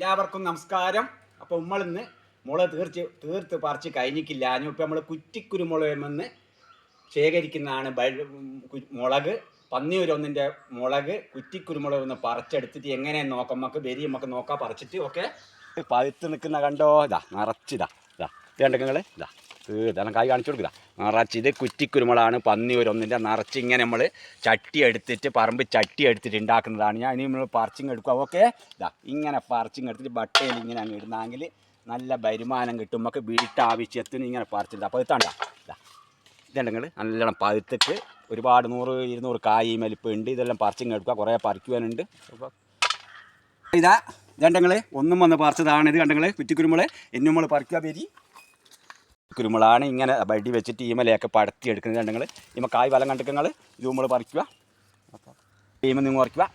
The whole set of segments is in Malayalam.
എല്ലാവർക്കും നമസ്കാരം. അപ്പോൾ നമ്മളിന്ന് മുളക് തീർച്ച് തീർത്ത് പറിച്ച് കഴിഞ്ഞിക്കില്ല ഇപ്പം നമ്മൾ കുറ്റിക്കുരുമുളക് ശേഖരിക്കുന്നതാണ് മുളക്. പന്നിയൂരൊന്നിന്റെ മുളക് കുറ്റിക്കുരുമുളക് ഒന്ന് പറിച്ചെടുത്തിട്ട് എങ്ങനെ നോക്കാം? നമുക്ക് ബരി നമുക്ക് നോക്കാം പറിച്ചിട്ട്. ഓക്കെ? പഴുത്ത് നിൽക്കുന്ന കണ്ടോ? ഇതാ നിറച്ചിതാ ഇതാ ഇത്. കണ്ടെങ്കിൽ ഇതാ. ഇതെല്ലാം കായ് കാണിച്ചു കൊടുക്കുക നിറച്ച് ഇത് പന്നി ഒരൊന്നിന്റെ നിറച്ച് ഇങ്ങനെ നമ്മൾ ചട്ടി എടുത്തിട്ട് പറമ്പ് ചട്ടി എടുത്തിട്ട് ഉണ്ടാക്കുന്നതാണ്. ഞാൻ ഇനി നമ്മൾ പറിച്ചിങ് എടുക്കുക ഓക്കെ ഇതാ ഇങ്ങനെ പറിച്ചിങ് എടുത്തിട്ട് ബട്ടയിൽ ഇങ്ങനെ അങ്ങ് ഇടുന്നെങ്കിൽ നല്ല വരുമാനം കിട്ടും. നമുക്ക് വീട്ടാവശ്യത്തിന് ഇങ്ങനെ പറിച്ചിട്ട് അപ്പോൾ ഇതാണ്ട ഇതാ ഇതുണ്ടെങ്കിൽ നല്ലോണം പഴുത്തിട്ട് ഒരുപാട് നൂറ് ഇരുന്നൂറ് കായ് മലിപ്പ് ഉണ്ട്. ഇതെല്ലാം പറിച്ചിങ് എടുക്കുക. കുറേ പറിക്കുവാനുണ്ട്. ഇതാ ഇതുണ്ടെങ്കിൽ ഒന്നും വന്ന് പറിച്ചതാണ്. ഇത് കണ്ടെങ്കിൽ കുറ്റിക്കുരുമ്പോൾ എന്നും നമ്മൾ പറിക്കുക പേരി. കുരുമുളകാണ് ഇങ്ങനെ വടി വെച്ചിട്ട് ഈമലയൊക്കെ പടത്തി എടുക്കുന്നത് നിങ്ങൾ ഇമ കായ് വലം കണ്ടിക്കങ്ങൾ ഇത് നമ്മൾ പറിക്കുക. ഈമ നിങ്ങൾ പറിക്കുക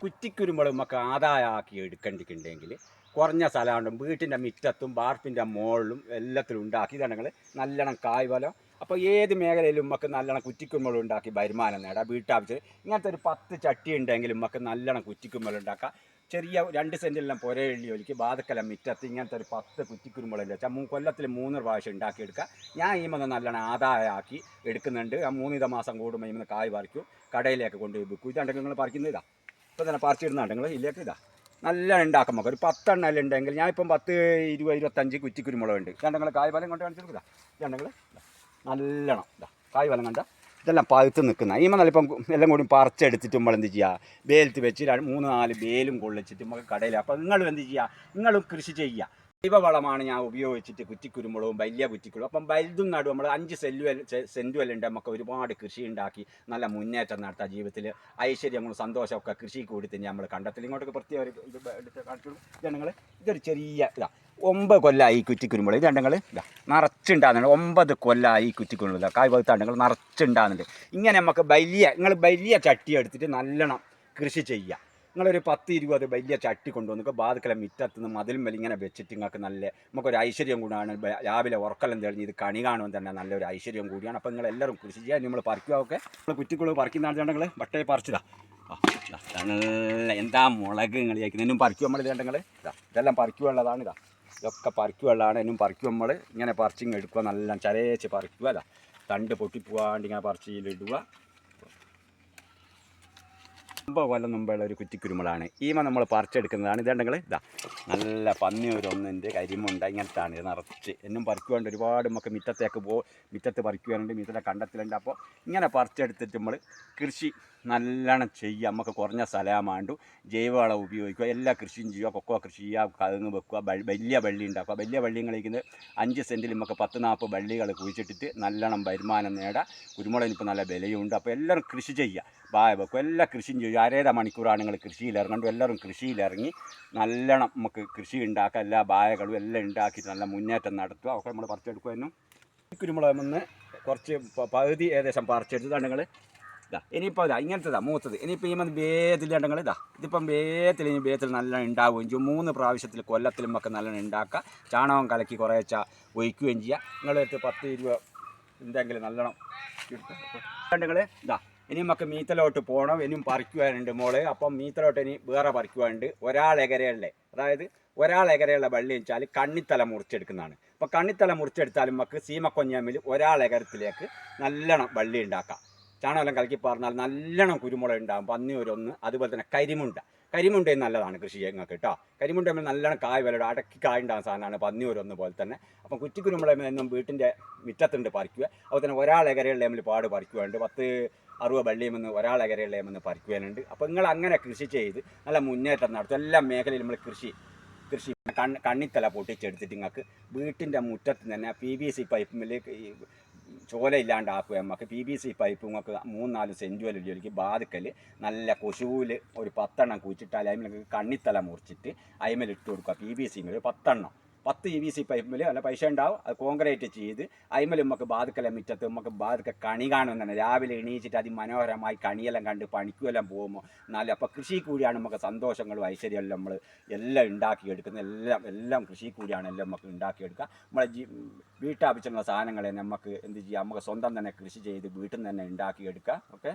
കുറ്റിക്കുരുമുളക് നമുക്ക് ആദായമാക്കി എടുക്കേണ്ടിട്ടുണ്ടെങ്കിൽ കുറഞ്ഞ സ്ഥലമാണ് വീട്ടിന്റെ മിറ്റത്തും ബാർപ്പിന്റെ മുകളിലും എല്ലാത്തിലും ഉണ്ടാക്കി ഇതാണെങ്കിൽ നല്ലോണം കായ് വലം അപ്പോൾ ഏത് മേഖലയിലും നമുക്ക് നല്ലോണം കുറ്റിക്കുരുമുളക് ഉണ്ടാക്കി വരുമാനം നേടാം. വീട്ടാവശ്യം ഇങ്ങനത്തെ ഒരു പത്ത് ചട്ടി ഉണ്ടെങ്കിലും നമുക്ക് നല്ലോണം കുറ്റിക്കുരുമുളക് ഉണ്ടാക്കാം. ചെറിയ രണ്ട് സെന്റിലെല്ലാം പുരയിള്ളി ഒലിക്ക് ബാധക്കലം മിറ്റത്ത് ഇങ്ങനത്തെ ഒരു പത്ത് കുറ്റിക്കുരുമുളക് വെച്ചാൽ മൂ കൊല്ലത്തിൽ മൂന്ന് പ്രാവശ്യം ഉണ്ടാക്കിയെടുക്കുക ഞാൻ ഈ മന്ന് നല്ലോണം ആദായമാക്കി എടുക്കുന്നുണ്ട്. ആ മൂന്നിത മാസം കൂടുമ്പോൾ ഈ മന്ന് കായ് പറിക്കും. കടയിലേക്ക് കൊണ്ടുപോയി വിൽക്കും. ഇതാണ്ടെങ്കിൽ നിങ്ങൾ പറിക്കുന്നത് ഇതാ. ഇപ്പം തന്നെ പറിച്ചിടുന്നുണ്ട് നിങ്ങൾ? ഇല്ലേക്ക് ഇതാ. നല്ല ഉണ്ടാക്കും നമുക്ക്. ഒരു പത്തെണ്ണം ഉണ്ടെങ്കിൽ ഞാൻ ഇപ്പം പത്ത് ഇരുപത് ഇരുപത്തഞ്ച് കുറ്റിക്കുരുമുളകുണ്ട്. ഇതുണ്ടെങ്കിൽ കായ് ഫലം കൊണ്ട് കാണിച്ചു കൊടുക്കുക ഇതുണ്ടെങ്കിൽ നല്ലോണം. ഇതാ കായ് ഫലം കണ്ട. ഇതെല്ലാം പഴുത്ത് നിൽക്കുന്ന. ഈ മണ്ണിൽ ഇപ്പം എല്ലാം കൂടി പറിച്ചെടുത്തിട്ട് നമ്മൾ എന്ത് ചെയ്യുക വേലത്ത് വെച്ച് മൂന്ന് നാല് വേലും കൊള്ളിച്ചിട്ട് നമുക്ക് കടയിൽ അപ്പോൾ നിങ്ങളും എന്ത് ചെയ്യുക നിങ്ങളും കൃഷി ചെയ്യുക. ജൈവവളമാണ് ഞാൻ ഉപയോഗിച്ചിട്ട് കുറ്റിക്കുരുമുളകും വലിയ കുറ്റിക്കുരുമുളകും. അപ്പം വലുതും നടു നമ്മൾ അഞ്ച് സെല്ലുവൽ സെന്റുവൽ ഉണ്ട്. നമുക്ക് ഒരുപാട് കൃഷി ഉണ്ടാക്കി നല്ല മുന്നേറ്റം നടത്താം ജീവിതത്തിൽ ഐശ്വര്യങ്ങളും സന്തോഷമൊക്കെ കൃഷി കൂടി തന്നെ നമ്മൾ കണ്ടെത്തൽ ഇങ്ങോട്ടൊക്കെ പ്രത്യേക ഒരു ഇത് എടുത്ത് കാണിച്ചു ജനങ്ങൾ ഇതൊരു ചെറിയ ഇതാ. ഒമ്പത് കൊല്ലമായി ഈ കുറ്റിക്കുരുമുളക്. ഇത് രണ്ടങ്ങൾ ഇതാ. നിറച്ചുണ്ടാകുന്നുണ്ട്. ഒമ്പത് കൊല്ലമായി ഈ കുറ്റിക്കുരുമുളക്. കായ് പകുത്താണ്ട് നിറച്ചുണ്ടാകുന്നുണ്ട്. ഇങ്ങനെ നമുക്ക് വലിയ നിങ്ങൾ വലിയ ചട്ടി എടുത്തിട്ട് നല്ലോണം കൃഷി ചെയ്യുക നിങ്ങളൊരു പത്ത് ഇരുപത് വലിയ ചട്ടി കൊണ്ടുവന്നിട്ട് ബാധക്കല മിറ്റത്ത് നിന്ന് മതിലും വലി ഇങ്ങനെ വെച്ചിട്ട് നിങ്ങൾക്ക് നല്ല നമുക്കൊരു ഐശ്വര്യം കൂടാണ്. രാവിലെ ഉറക്കെല്ലാം തെളിഞ്ഞ് ഇത് കണി കാണുമ്പോൾ തന്നെ നല്ലൊരു ഐശ്വര്യം കൂടിയാണ്. അപ്പോൾ നിങ്ങൾ എല്ലാവരും കൃഷി ചെയ്യാൻ നമ്മൾ പറിക്കുക ഒക്കെ. നമ്മൾ കുറ്റിക്കുള്ള പറിക്കുന്നതാണ് നിങ്ങൾ ബട്ടയെ പറിച്ചതാ. നല്ല എന്താ മുളക് നിങ്ങൾ ചേക്കുന്നത് ഇന്നും പറിക്കുക നമ്മൾ ഇതുണ്ടെങ്കിൽ ഇതാ ഇതെല്ലാം പറിക്കുള്ളതാണ് ഇതാ. ഇതൊക്കെ പറിക്കുള്ളതാണ് ഇന്നും പറിക്കും നമ്മൾ ഇങ്ങനെ പറിച്ചിങ് എടുക്കുക നല്ല ചരേച്ച് പറിക്കുക അതാ തണ്ട് പൊട്ടിപ്പോവാണ്ട് ഇങ്ങനെ പറിച്ചിലിടുക ഒമ്പത് കൊല്ലം മുമ്പുള്ള ഒരു കുറ്റിക്കുരുമുളാണ് ഈമ നമ്മൾ പറിച്ചെടുക്കുന്നതാണ്. ഇതുണ്ടെങ്കിൽ ഇതാ. നല്ല പന്നിയൊരു ഒന്നിന്റെ കരിമുണ്ട ഇങ്ങനത്താണ് ഇത് നിറച്ച്. എന്നും പറിക്കുവാണ്ട് ഒരുപാട് നമുക്ക് മിറ്റത്തേക്ക് പോ മിറ്റത്ത് പറിക്കുവാനുണ്ട്. മിറ്റത്തെ കണ്ടത്തിലുണ്ട്. അപ്പോൾ ഇങ്ങനെ പറിച്ചെടുത്തിട്ട് നമ്മൾ കൃഷി നല്ലോണം ചെയ്യുക. നമുക്ക് കുറഞ്ഞ സ്ഥലമാണ്ടു ജൈവവളം ഉപയോഗിക്കുക. എല്ലാ കൃഷിയും ചെയ്യുക. കൊക്കോ കൃഷി ചെയ്യുക. കവുങ്ങ് വെക്കുക. വലിയ വള്ളി ഉണ്ടാക്കുക. വലിയ വള്ളിയും കളിക്കുന്നത് അഞ്ച് സെന്റിൽ നമുക്ക് പത്ത് നാൽപ്പത് വള്ളികൾ കുഴിച്ചിട്ടിട്ട് നല്ലോണം വരുമാനം നേടാം കുരുമുളകിനിപ്പോൾ നല്ല വിലയുണ്ട്. അപ്പോൾ എല്ലാവരും കൃഷി ചെയ്യുക. വായ വെക്കുക. എല്ലാ കൃഷിയും ചെയ്യുക. അരേത മണിക്കൂറാണ് നിങ്ങൾ കൃഷിയിൽ എല്ലാവരും കൃഷിയിലിറങ്ങി നല്ലോണം നമുക്ക് കൃഷി ഉണ്ടാക്കുക എല്ലാ ബായകളും എല്ലാം ഉണ്ടാക്കിയിട്ട് നല്ല മുന്നേറ്റം നടത്തുക. ഒക്കെ നമ്മൾ പറിച്ചെടുക്കുമായിരുന്നു കുരുമുളക് നിന്ന് കുറച്ച് പകുതി ഏകദേശം പറിച്ചെടുത്തതാണ് നിങ്ങൾ ഇതാ ഇനിയിപ്പോൾ ഇതാ ഇങ്ങനത്തെ മൂത്തത്. ഇനിയിപ്പോൾ ഈ മതി ബേത്തിലുണ്ടെങ്കിൽ ഇതാ. ഇതിപ്പം ബേത്തിൽ ഇനി ബേത്തിൽ നല്ലോണം ഉണ്ടാവുകയും ചെയ്യും. മൂന്ന് പ്രാവശ്യത്തിൽ കൊല്ലത്തിലും ഒക്കെ നല്ലോണം ഉണ്ടാക്കുക. ചാണകം കലക്കി കുറേച്ച ഒഴിക്കുകയും ചെയ്യുക. നിങ്ങളെടുത്ത് പത്ത് ഇരുപത് എന്തെങ്കിലും നല്ലോണം ഉണ്ടെങ്കിൽ ഇതാ ഇനി നമുക്ക് മീത്തലോട്ട് പോകണം ഇനിയും പറിക്കുവാനുണ്ട് മോൾ. അപ്പം മീത്തലോട്ട് ഇനി വേറെ പറിക്കുവാനുണ്ട്. ഒരാൾ എകരയുള്ള അതായത് ഒരാൾ എകരയുള്ള വള്ളി വെച്ചാൽ കണ്ണിത്തല മുറിച്ചെടുക്കുന്നതാണ്. അപ്പോൾ കണ്ണിത്തല മുറിച്ചെടുത്താലും നമുക്ക് സീമക്കൊഞ്ഞാമിൽ ഒരാൾ എകരത്തിലേക്ക് നല്ലോണം വള്ളി ഉണ്ടാക്കാം. ചാണകം കലക്കി പറഞ്ഞാൽ നല്ലോണം കുരുമുളക് ഉണ്ടാകും പന്നി ഒരൊന്ന് അതുപോലെ തന്നെ കരിമുണ്ട. കരിമുണ്ടയും നല്ലതാണ് കൃഷി ചെയ്യുന്നത് കേട്ടോ. കരിമുണ്ട നമ്മൾ നല്ലോണം കായ് വിലയുടെ അടക്കി കായ് ഉണ്ടാകുന്ന സാധനമാണ് പന്നി ഒരൊന്ന് പോലെ തന്നെ. അപ്പം കുറ്റിക്കുരുമുളക് എന്നും വീട്ടിന്റെ മുറ്റത്തുണ്ട് പറിക്കുക. അതുപോലെ തന്നെ ഒരാൾ എകരയുള്ള നമ്മൾ പാട് പറിക്കുവാണ്ട് പത്ത് അറുപത് വള്ളിയുമെന്ന് എകരയുള്ളതെന്ന് പറിക്കുവാനുണ്ട് അപ്പോൾ നിങ്ങൾ അങ്ങനെ കൃഷി ചെയ്ത് നല്ല മുന്നേറ്റം നടത്തും. എല്ലാ മേഖലയിലും നമ്മൾ കൃഷി കൃഷി കണ്ണ് കണ്ണിത്തല പൊട്ടിച്ചെടുത്തിട്ട് നിങ്ങൾക്ക് വീട്ടിന്റെ മുറ്റത്ത് തന്നെ പി വി സി പൈപ്പിലേക്ക് ചോല ഇല്ലാണ്ടാക്കുക നമുക്ക് പി ബി സി പൈപ്പ് നമുക്ക് മൂന്നാൽ സെന്റുവൽ ജോലിക്ക് ബാധിക്കൽ നല്ല കൊശുവിൽ ഒരു പത്തെണ്ണം കുഴിച്ചിട്ടാൽ അതിൽ നിങ്ങൾക്ക് കണ്ണിത്തല മുറിച്ചിട്ട് അതിമേൽ ഇട്ട് കൊടുക്കുക പി ബി സി മേൽ പത്തെണ്ണം. പത്ത് ഇ വി സി പൈപ്പിൽ അല്ല പൈസ ഉണ്ടാവും. അത് കോൺക്രീറ്റ് ചെയ്ത് അതിമേൽ നമുക്ക് ബാധിക്കല മിറ്റത്ത് നമുക്ക് ബാധിക്ക കണി കാണും തന്നെ. രാവിലെ എണീച്ചിട്ട് അതിമനോഹരമായി കണിയെല്ലാം കണ്ട് പണിക്കുമെല്ലാം പോകുമ്പോൾ എന്നാലും അപ്പോൾ കൃഷി കൂടിയാണ് നമുക്ക് സന്തോഷങ്ങളും ഐശ്വര്യമെല്ലാം നമ്മൾ എല്ലാം ഉണ്ടാക്കിയെടുക്കുന്നത് എല്ലാം എല്ലാം കൃഷി കൂടിയാണ് എല്ലാം നമുക്ക് ഉണ്ടാക്കിയെടുക്കുക. നമ്മളെ ജീ വീട്ടാവശ്യമുള്ള സാധനങ്ങളെ നമുക്ക് എന്ത് ചെയ്യാം? നമുക്ക് സ്വന്തം തന്നെ കൃഷി ചെയ്ത് വീട്ടിൽ നിന്ന് തന്നെ ഉണ്ടാക്കിയെടുക്കുക. ഓക്കെ?